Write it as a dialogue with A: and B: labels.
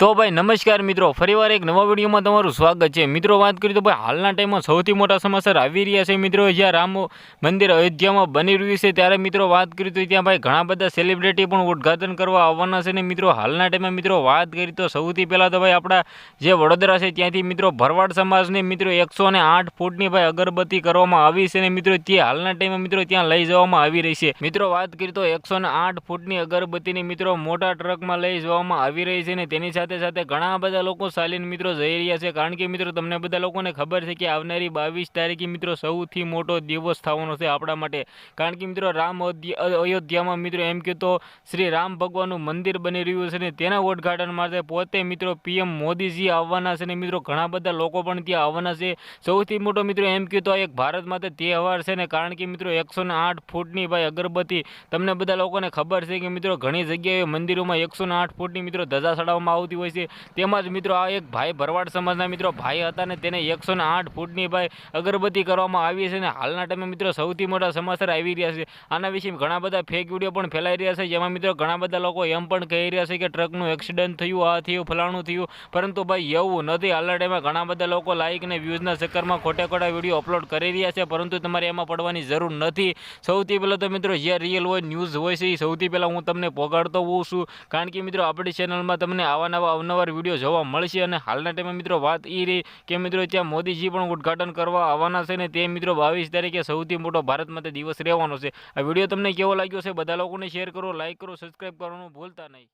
A: તો ભાઈ નમસ્કાર મિત્રો, ફરીવાર એક નવા વિડીયોમાં તમારું સ્વાગત છે. મિત્રો, વાત કરીએ તો ભાઈ હાલના ટાઈમમાં સૌથી મોટા સમાચાર આવી રહ્યા છે મિત્રો. જ્યાં રામ મંદિર અયોધ્યામાં બની રહ્યું છે, ત્યારે મિત્રો વાત કરીએ તો ત્યાં ભાઈ ઘણા બધા સેલિબ્રિટી પણ ઉદ્ઘાટન કરવા આવવાના છે ને મિત્રો. હાલના ટાઈમમાં મિત્રો, વાત કરીએ તો સૌથી પહેલાં તો ભાઈ આપણા જે વડોદરા છે, ત્યાંથી મિત્રો ભરવાડ સમાજની મિત્રો એકસો ફૂટની ભાઈ અગરબત્તી કરવામાં આવી છે ને મિત્રો. તે હાલના ટાઈમમાં મિત્રો ત્યાં લઈ જવામાં આવી રહી છે. મિત્રો, વાત કરીએ તો એકસો ફૂટની અગરબત્તીની મિત્રો મોટા ટ્રકમાં લઈ જવામાં આવી રહી છે ને તેની સાથે સાથે સાથે ઘણા બધા લોકો ચાલીને મિત્રો જઈ રહ્યા છે. કારણ કે મિત્રો, તમને બધા લોકોને ખબર છે કે આવનારી બાવીસ તારીખે મિત્રો સૌથી મોટો દિવસ થવાનો છે આપણા માટે. કારણ કે મિત્રો, રામ અયોધ્યા- અયોધ્યામાં મિત્રો એમ કે તો શ્રી રામ ભગવાનનું મંદિર બની રહ્યું છે ને તેના ઉદ્ઘાટન માટે પોતે મિત્રો પીએમ મોદીજી આવવાના છે ને મિત્રો, ઘણા બધા લોકો પણ ત્યાં આવવાના છે. સૌથી મોટો મિત્રો એમ કે તો એક ભારત માટે તહેવાર છે ને કારણ કે મિત્રો એકસો ફૂટની ભાઈ અગરબત્તી, તમને બધા લોકોને ખબર છે કે મિત્રો ઘણી જગ્યાએ મંદિરોમાં એકસો ફૂટની મિત્રો ધજા ચડાવવામાં આવતી હોય છે. તેમજ મિત્રો આ એક ભાઈ ભરવાડ સમાજના મિત્રો ભાઈ હતા ને તેને એકસો ફૂટની ભાઈ અગરબત્તી કરવામાં આવી છે અને હાલના ટાઈમે મિત્રો સૌથી મોટા સમાચાર આવી રહ્યા છે. આના વિશે ઘણા બધા ફેક વીડિયો પણ ફેલાઈ રહ્યા છે. જેમાં મિત્રો ઘણા બધા લોકો એમ પણ કહી રહ્યા છે કે ટ્રકનું એક્સિડન્ટ થયું, આ થયું, ફલાણું થયું. પરંતુ ભાઈ એવું નથી. હાલના ટાઈમે ઘણા બધા લોકો લાઇક અને વ્યૂઝના ચક્કરમાં ખોટા ખોટા વીડિયો અપલોડ કરી રહ્યા છે. પરંતુ તમારે એમાં પડવાની જરૂર નથી. સૌથી પહેલાં તો મિત્રો જે રિયલ હોય ન્યૂઝ હોય છે, એ સૌથી પહેલાં હું તમને પોગાડતો હોઉં છું. કારણ કે મિત્રો આપણી ચેનલમાં તમને આવા અવનવાર વીડિયો જોવા મળશે અને હાલના ટાઈમે મિત્રો વાત એ રહી કે મિત્રો ત્યાં મોદીજી પણ ઉદ્ઘાટન કરવા આવવાના છે ને તે મિત્રો બાવીસ તારીખે સૌથી મોટો ભારત માટે દિવસ રહેવાનો છે. આ વીડિયો તમને કેવો લાગ્યો છે? બધા લોકોને શેર કરો લાઇક કરો સબસ્ક્રાઈબ કરવાનું ભૂલતા નહીં.